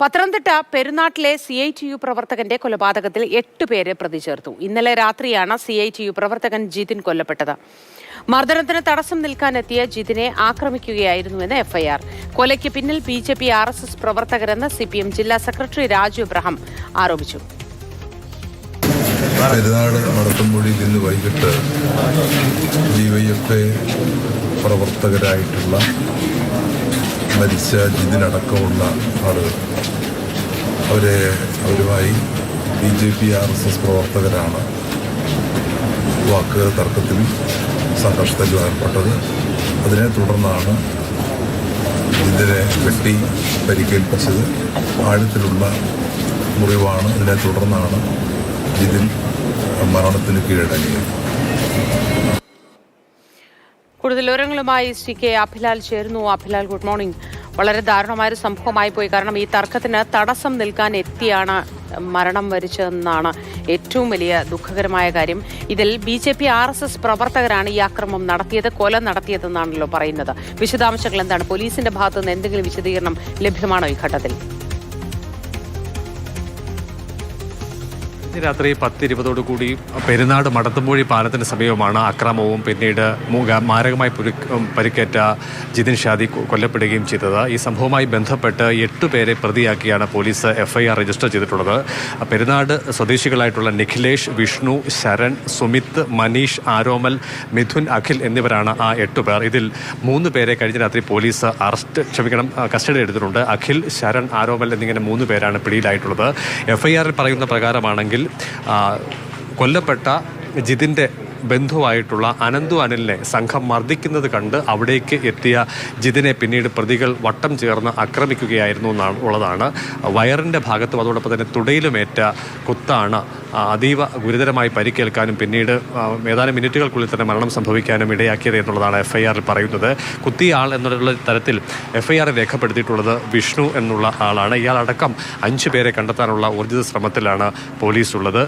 പത്തനംതിട്ട പെരുന്നാട്ടിലെ C I T U പ്രവർത്തകന്റെ കൊലപാതകത്തിൽ എട്ട് പേരെ പ്രതി ചേർത്തു ഇന്നലെ രാത്രിയാണ് സി ഐ ടി യു പ്രവർത്തകൻ ജിതിൻ കൊല്ലപ്പെട്ടത്. മർദ്ദനത്തിന് തടസ്സം നിൽക്കാനെത്തിയ ജിതിനെ ആക്രമിക്കുകയായിരുന്നുവെന്ന് എഫ്ഐആർ കൊലയ്ക്ക് പിന്നിൽ B J P R S S പ്രവർത്തകരെന്ന് C P M ജില്ലാ സെക്രട്ടറി രാജു എബ്രഹാം ആരോപിച്ചു. പെരുന്നാട് ഇന്ന് വൈകിട്ട് ഡിവൈഎഫ്ഐ പ്രവർത്തകരായിട്ടുള്ള മരിച്ച ജിതിനടക്കമുള്ള ആളുകൾ അവരെ അവരുമായി B J P R S S പ്രവർത്തകരാണ് വാക്ക് തർക്കത്തിൽ സംഘർഷത്തിൽ ഏർപ്പെട്ടത് അതിനെ തുടർന്നാണ് ഇതിനെ വെട്ടി പരിക്കേൽപ്പിച്ചത്. ആഴത്തിലുള്ള മുറിവാണ്. ഇതിനെ തുടർന്നാണ് ഇതിൽ മരണത്തിന് കീഴടങ്ങിയത്. കൂടുതൽ വിവരങ്ങളുമായി സി കെ അഭിലാൽ ചേരുന്നു. അഭിലാൽ ഗുഡ് മോർണിംഗ് വളരെ ദാരുണമായ ഒരു സംഭവമായി പോയി. കാരണം ഈ തർക്കത്തിന് തടസ്സം നിൽക്കാൻ എത്തിയാണ് മരണം വരിച്ചതെന്നാണ് ഏറ്റവും വലിയ ദുഃഖകരമായ കാര്യം. ഇതിൽ B J P R S S പ്രവർത്തകരാണ് ഈ ആക്രമണം നടത്തിയത് കൊല നടത്തിയതെന്നാണല്ലോ പറയുന്നത്. വിശദാംശങ്ങൾ എന്താണ്? പോലീസിന്റെ ഭാഗത്തുനിന്ന് എന്തെങ്കിലും വിശദീകരണം ലഭ്യമാണോ ഈ ഘട്ടത്തിൽ? ഇന്ന് രാത്രി പത്തിരുപതോടു കൂടി പെരുന്നാട് മടത്തുമ്പോഴി പാലത്തിന് സമീപമാണ് അക്രമവും പിന്നീട് മാരകമായി പരിക്കേറ്റ ജിതിൻ ഷാദി കൊല്ലപ്പെടുകയും ചെയ്തത്. ഈ സംഭവവുമായി ബന്ധപ്പെട്ട് എട്ട് പേരെ പ്രതിയാക്കിയാണ് പോലീസ് എഫ്ഐആർ രജിസ്റ്റർ ചെയ്തിട്ടുള്ളത്. പെരുന്നാട് സ്വദേശികളായിട്ടുള്ള നിഖിലേഷ് വിഷ്ണു ശരൺ സുമിത് മനീഷ് ആരോമൽ മിഥുൻ അഖിൽ എന്നിവരാണ് ആ എട്ട് പേർ. ഇതിൽ മൂന്ന് പേരെ കഴിഞ്ഞ രാത്രി പോലീസ് അറസ്റ്റ് ക്ഷമിക്കണം കസ്റ്റഡി എടുത്തിട്ടുണ്ട്. അഖിൽ ശരൺ ആരോമൽ എന്നിങ്ങനെ മൂന്ന് പേരാണ് പിടിയിലായിട്ടുള്ളത്. എഫ്ഐആറിൽ പറയുന്ന പ്രകാരമാണെങ്കിൽ കൊല്ലപ്പെട്ട ജിതിന്റെ ബന്ധുവായിട്ടുള്ള അനന്തു അനിലിനെ സംഘം മർദ്ദിക്കുന്നത് കണ്ട് അവിടേക്ക് എത്തിയ ജിതിനെ പിന്നീട് പ്രതികൾ വട്ടം ചേർന്ന് ആക്രമിക്കുകയായിരുന്നു എന്നാണ് ഉള്ളതാണ്. വയറിന്റെ ഭാഗത്തും അതോടൊപ്പം തന്നെ തുടയിലുമേറ്റ കുത്താണ് അതീവ ഗുരുതരമായി പരിക്കേൽക്കാനും പിന്നീട് ഏതാനും മിനിറ്റുകൾക്കുള്ളിൽ തന്നെ മരണം സംഭവിക്കാനും ഇടയാക്കിയത് എന്നുള്ളതാണ് എഫ് ഐ ആറിൽ പറയുന്നത്. കുത്തിയ ആൾ എന്നുള്ള തരത്തിൽ എഫ് ഐ ആറിൽ രേഖപ്പെടുത്തിയിട്ടുള്ളത് വിഷ്ണു എന്നുള്ള ആളാണ്. ഇയാളടക്കം അഞ്ചു പേരെ കണ്ടെത്താനുള്ള ഊർജിത ശ്രമത്തിലാണ് പോലീസ് ഉള്ളത്